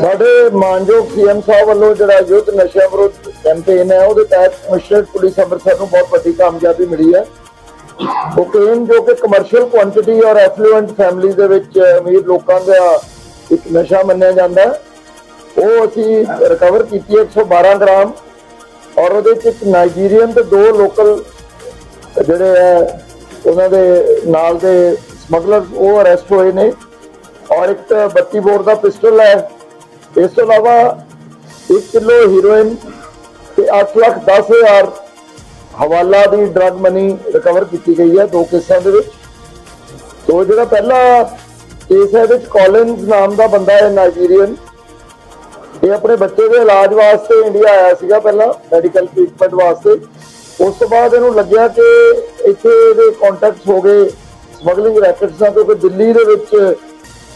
ਸਾਡੇ ਮਾਨਯੋਗ ਸੀਐਮ ਸਾਹਿਬ ਵੱਲੋਂ ਜਿਹੜਾ ਯੁੱਧ ਨਸ਼ਿਆਂ ਵਿਰੁੱਧ ਕੈਂਪੇਨ ਹੈ, ਉਹਦੇ ਤਹਿਤ ਕਮਿਸ਼ਨਰ ਪੁਲਿਸ ਅੰਮ੍ਰਿਤਸਰ ਨੂੰ ਬਹੁਤ ਵੱਡੀ ਕਾਮਯਾਬੀ ਮਿਲੀ ਹੈ। ਕੋਕੇਨ ਜੋ ਕਿ ਕਮਰਸ਼ੀਅਲ ਕੁਆਂਟੀਟੀ ਔਰ ਐਫਲੂਐਂਟ ਫੈਮਿਲੀ ਦੇ ਵਿੱਚ ਅਮੀਰ ਲੋਕਾਂ ਦਾ ਇੱਕ ਨਸ਼ਾ ਮੰਨਿਆ ਜਾਂਦਾ ਉਹ ਅਸੀਂ ਰਿਕਵਰ ਕੀਤੀ ਹੈ 112 ਗ੍ਰਾਮ ਔਰ ਉਹਦੇ ਵਿੱਚ ਇੱਕ ਨਾਈਜੀਰੀਅਨ ਤੇ ਦੋ ਲੋਕਲ ਜਿਹੜੇ ਹੈ, ਉਹਨਾਂ ਦੇ ਨਾਲ ਦੇ ਸਮਗਲਰ ਉਹ ਅਰੈਸਟ ਹੋਏ ਨੇ। ਔਰ ਇੱਕ 32 ਬੋਰ ਦਾ ਪਿਸਟਲ ਹੈ। ਇਸ ਤੋਂ ਇਲਾਵਾ 1 ਕਿਲੋ ਹੀਰੋਇਨ ਤੇ 8 ਲੱਖ 10 ਹਜ਼ਾਰ ਹਵਾਲਾ ਦੀ ਡਰਗ ਮਨੀ ਰਿਕਵਰ ਕੀਤੀ ਗਈ ਹੈ ਦੋ ਕੇਸਾਂ ਦੇ ਵਿੱਚ। ਤੋਂ ਜਿਹੜਾ ਪਹਿਲਾ ਕੇਸ ਹੈ, ਇਹਦੇ ਵਿੱਚ ਕੋਲਿਨਸ ਨਾਮ ਦਾ ਬੰਦਾ ਹੈ ਨਾਈਜੀਰੀਅਨ ਇਹ ਆਪਣੇ ਬੱਚੇ ਦੇ ਇਲਾਜ ਵਾਸਤੇ ਇੰਡੀਆ ਆਇਆ ਸੀਗਾ ਪਹਿਲਾਂ ਮੈਡੀਕਲ ਟ੍ਰੀਟਮੈਂਟ ਵਾਸਤੇ। ਉਸ ਤੋਂ ਬਾਅਦ ਇਹਨੂੰ ਲੱਗਿਆ ਕਿ ਇੱਥੇ ਇਹਦੇ ਕੰਟੈਕਟਸ ਹੋ ਗਏ ਸਮਗਲਿੰਗ ਰੈਕਟਸ ਨਾਲ, ਕਿਉਂਕਿ ਦਿੱਲੀ ਦੇ ਵਿੱਚ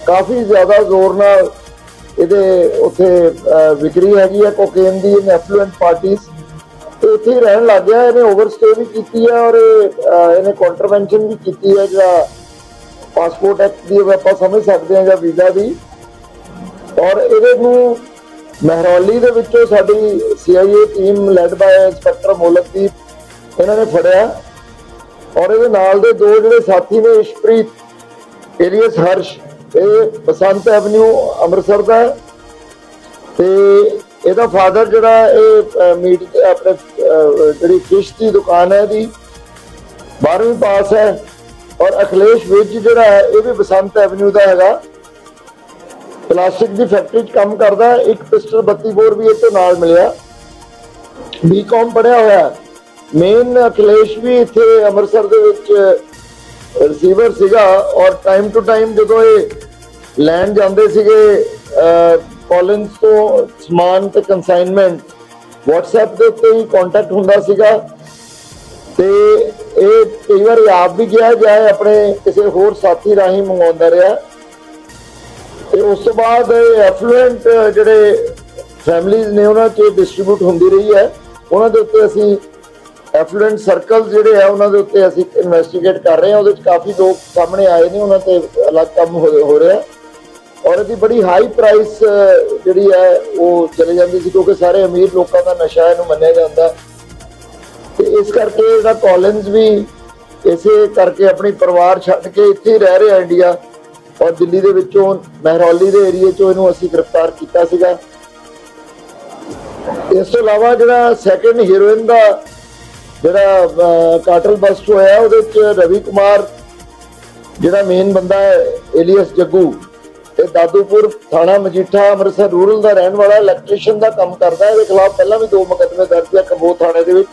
ਕਾਫੀ ਜ਼ਿਆਦਾ ਜ਼ੋਰ ਨਾਲ ਇਹਦੇ ਉੱਥੇ ਵਿਕਰੀ ਹੈਗੀ ਹੈ ਕੋਕੇਨ ਦੀ ਇਨ ਐਫਲੂਐਂਟ ਪਾਰਟੀਆਂ ਤੇ ਉੱਥੇ ਹੀ ਰਹਿਣ ਲੱਗ ਗਿਆ, ਇਹਨੇ ਓਵਰਸਟੇ ਵੀ ਕੀਤੀ ਹੈ ਔਰ ਇਹਨੇ ਕੰਟਰਵੈਂਸ਼ਨ ਵੀ ਕੀਤੀ ਹੈ ਜਿਹੜਾ ਪਾਸਪੋਰਟ ਐਕਟ ਦੀ ਆਪਾਂ ਸਮਝ ਸਕਦੇ ਹਾਂ ਜਾਂ ਵੀਜ਼ਾ ਦੀ। ਔਰ ਇਹਦੇ ਨੂੰ ਮਹਿਰੌਲੀ ਦੇ ਵਿੱਚੋਂ ਸਾਡੀ CIA team led by inspector Molakdeep, ਇਹਨਾਂ ਨੇ ਫੜਿਆ। ਔਰ ਇਹਦੇ ਨਾਲ ਦੇ ਦੋ ਜਿਹੜੇ ਸਾਥੀ ਨੇ, ਇਸ਼ਪ੍ਰੀਤ ਏਰੀਅਸ ਹਰਸ਼ ਇਹ ਬਸੰਤ ਐਵਨਿਊ ਅੰਮ੍ਰਿਤਸਰ ਦਾ ਹੈ ਤੇ ਇਹਦਾ ਫਾਦਰ ਜਿਹੜਾ ਇਹ ਮੀਟ, ਆਪਣੇ ਜਿਹੜੀ ਫਿਸ਼ ਦੀ ਦੁਕਾਨ ਹੈ ਦੀ 12ਵੀਂ ਪਾਸ ਹੈ ਔਰ ਅਖਿਲੇਸ਼ ਵਿਜ ਜਿਹੜਾ ਹੈ ਇਹ ਵੀ ਬਸੰਤ ਐਵਨਿਊ ਦਾ ਹੈਗਾ। ਪਲਾਸਟਿਕ ਦੀ ਫੈਕਟਰੀ 'ਚ ਕੰਮ ਕਰਦਾ, ਇੱਕ ਪਿਸਟਲ 32 ਬੋਰ ਵੀ ਇਹ ਤੋਂ ਨਾਲ ਮਿਲਿਆ। ਬੀਕਾਮ ਪੜਿਆ ਹੋਇਆ ਮੇਨ ਅਖਿਲੇਸ਼ ਵੀ ਇੱਥੇ ਅੰਮ੍ਰਿਤਸਰ ਦੇ ਵਿੱਚ ਰਿਸੀਵਰ ਸੀਗਾ ਔਰ ਟਾਈਮ ਟੂ ਟਾਈਮ ਜਦੋਂ ਇਹ ਲੈਣ ਜਾਂਦੇ ਸੀਗੇ ਕਾਲਿੰਸ ਤੋਂ ਸਮਾਨ ਤੇ ਕੰਸਾਈਨਮੈਂਟ WhatsApp ਦੇ ਉੱਤੇ ਹੀ ਕੰਟੈਕਟ ਹੁੰਦਾ ਸੀਗਾ। ਤੇ ਇਹ ਕਈ ਵਾਰ ਆਪ ਵੀ ਗਿਆ ਜਾਏ ਆਪਣੇ ਕਿਸੇ ਹੋਰ ਸਾਥੀ ਰਾਹੀਂ ਮੰਗਵਾਉਂਦਾ ਰਿਹਾ। ਤੇ ਉਸ ਤੋਂ ਬਾਅਦ ਐਫਲੂਐਂਟ ਜਿਹੜੇ ਫੈਮਿਲੀਜ਼ ਨੇ ਉਹਨਾਂ 'ਚ ਡਿਸਟ੍ਰੀਬਿਊਟ ਹੁੰਦੀ ਰਹੀ ਹੈ। ਉਹਨਾਂ ਦੇ ਉੱਤੇ ਅਸੀਂ ਐਫਲੂਐਂਟ ਸਰਕਲ ਜਿਹੜੇ ਆ ਉਹਨਾਂ ਦੇ ਉੱਤੇ ਅਸੀਂ ਇਨਵੈਸਟੀਗੇਟ ਕਰ ਰਹੇ ਹਾਂ। ਉਹਦੇ ਵਿੱਚ ਕਾਫੀ ਲੋਕ ਸਾਹਮਣੇ ਆਏ ਨੇ, ਉਹਨਾਂ ਤੇ ਅਲੱਗ ਕੰਮ ਹੋ ਰਿਹਾ। ਔਰ ਇਹਦੀ ਬੜੀ ਹਾਈ ਪ੍ਰਾਈਸ ਜਿਹੜੀ ਹੈ, ਉਹ ਚਲੇ ਜਾਂਦੀ ਸੀ ਕਿਉਂਕਿ ਸਾਰੇ ਅਮੀਰ ਲੋਕਾਂ ਦਾ ਨਸ਼ਾ ਇਹਨੂੰ ਮੰਨਿਆ ਜਾਂਦਾ। ਤੇ ਇਸ ਕਰਕੇ ਇਹਦਾ ਕਾਲਿੰਸ ਵੀ ਇਸੇ ਕਰਕੇ ਆਪਣੀ ਪਰਿਵਾਰ ਛੱਡ ਕੇ ਇੱਥੇ ਹੀ ਰਹਿ ਰਿਹਾ ਇੰਡੀਆ ਔਰ ਦਿੱਲੀ ਦੇ ਵਿੱਚੋਂ ਮਹਿਰੌਲੀ ਦੇ ਏਰੀਏ ਚੋਂ ਇਹਨੂੰ ਅਸੀਂ ਗ੍ਰਿਫਤਾਰ ਕੀਤਾ ਸੀਗਾ। ਇਸ ਤੋਂ ਇਲਾਵਾ ਜਿਹੜਾ ਸੈਕੰਡ ਹੀਰੋਇਨ ਦਾ ਜਿਹੜਾ ਅਹ, ਕਾਟਲ ਬਸਟ ਹੋਇਆ ਉਹਦੇ ਵਿੱਚ ਰਵੀ ਕੁਮਾਰ ਜਿਹੜਾ ਮੇਨ ਬੰਦਾ ਹੈ ਏਲੀਅਸ ਜੱਗੂ ਇਹ ਦਾਦੂਪੁਰ ਥਾਣਾ ਮਜੀਠਾ ਅੰਮ੍ਰਿਤਸਰ ਰੂਰਲ ਦਾ ਰਹਿਣ ਵਾਲਾ ਇਲੈਕਟ੍ਰੀਸ਼ੀਅਨ ਦਾ ਕੰਮ ਕਰਦਾ ਹੈ। ਇਹਦੇ ਖਿਲਾਫ ਪਹਿਲਾਂ ਵੀ ਦੋ ਮੁਕੱਦਮੇ ਦਰਜ ਹੈ ਕਬੋ ਥਾਣੇ ਦੇ ਵਿੱਚ।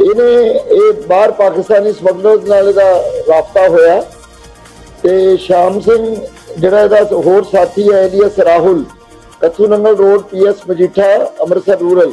ਇਹਨੇ ਇਹ ਬਾਹਰ ਪਾਕਿਸਤਾਨੀ ਸਮਗਲਰਸ ਨਾਲ ਇਹਦਾ ਰਾਬਤਾ ਹੋਇਆ। ਤੇ ਸ਼ਾਮ ਸਿੰਘ ਜਿਹੜਾ ਇਹਦਾ ਹੋਰ ਸਾਥੀ ਹੈ alias Rahul Kathu Nangal road PS Majitha Amritsar rural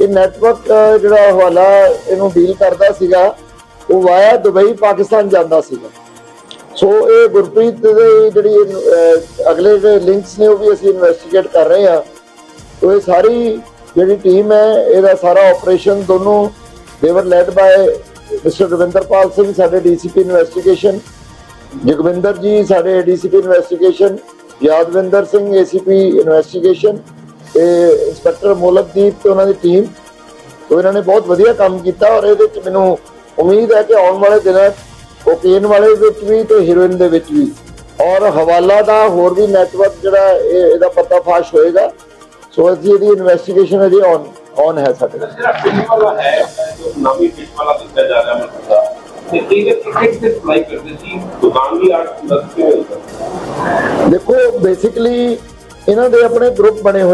ਇਹ ਨੈਟਵਰਕ ਜਿਹੜਾ ਹਵਾਲਾ ਇਹਨੂੰ ਡੀਲ ਕਰਦਾ ਸੀਗਾ, ਉਹ ਵਾਇਆ ਦੁਬਈ ਪਾਕਿਸਤਾਨ ਜਾਂਦਾ ਸੀਗਾ। ਸੋ ਇਹ ਗੁਰਪ੍ਰੀਤ ਦੇ ਜਿਹੜੀ ਅਗਲੇ ਜਿਹੜੇ ਲਿੰਕਸ ਨੇ ਉਹ ਵੀ ਅਸੀਂ ਇਨਵੈਸਟੀਗੇਟ ਕਰ ਰਹੇ ਹਾਂ। ਤੋ ਇਹ ਸਾਰੀ ਜਿਹੜੀ ਟੀਮ ਹੈ, ਇਹਦਾ ਸਾਰਾ ਆਪਰੇਸ਼ਨ ਦੋਨੋਂ they were led by mister Ravinderpal Singh ਸਾਡੇ ਡੀਸੀਪੀ ਇਨਵੈਸਟੀਗੇਸ਼ਨ ਜਗਵਿੰਦਰ ਜੀ, ਸਾਡੇ DCP investigation Yadwinder Singh ACP investigation ਤੇ ਇੰਸਪੈਕਟਰ ਮੋਲਕਦੀਪ ਤੇ ਉਹਨਾਂ ਦੀ ਟੀਮ ਤੋ ਇਹਨਾਂ ਨੇ ਬਹੁਤ ਵਧੀਆ ਕੰਮ ਕੀਤਾ ਔਰ ਇਹਦੇ ਵਿੱਚ ਮੈਨੂੰ ਉਮੀਦ ਹੈ ਕਿ ਆਉਣ ਵਾਲੇ ਦਿਨਾਂ ਕੋਕੇਨ ਵਾਲੇ ਵਿੱਚ ਵੀ ਤੇ ਹੀਰੋਇਨ ਦੇ ਵਿੱਚ ਵੀ। ਔਰ ਹਵਾਲਾ ਦਾ ਹੋਰ ਵੀ ਨੈਟਵਰਕ ਜਿਹੜਾ ਇਹ ਇਹਦਾ ਪਰਦਾਫਾਸ਼ ਹੋਏਗਾ। ਸੋ ਅਸੀਂ ਇਹਦੀ ਇਨਵੈਸਟੀਗੇਸ਼ਨ ਅਜੇ ਔਨ ਔਨ ਹੈ ਸਾਡੇ ਕੋਲ। ਜਿਹੜਾ ਫਿਸ਼ ਵਾਲਾ ਹੈ ਜੋ ਨਾਮੀ ਫਿਸ਼ ਵਾਲਾ ਦੱਸਿਆ ਜਾ ਰਿਹਾ ਮਤਲਬ ਦਾ ਤੇ ਇਹ ਟਿਕਟ ਤੇ ਸਪਲਾਈ ਕਰਦੇ ਸੀ? ਦੁਕਾਨ ਵੀ ਆਰਟ ਦੱਸ ਕੇ ਦੇਖੋ ਬੇਸਿਕਲੀ ਇਹਨਾਂ ਦੇ ਆਪਣੇ ਗਰੁੱਪ ਬਣੇ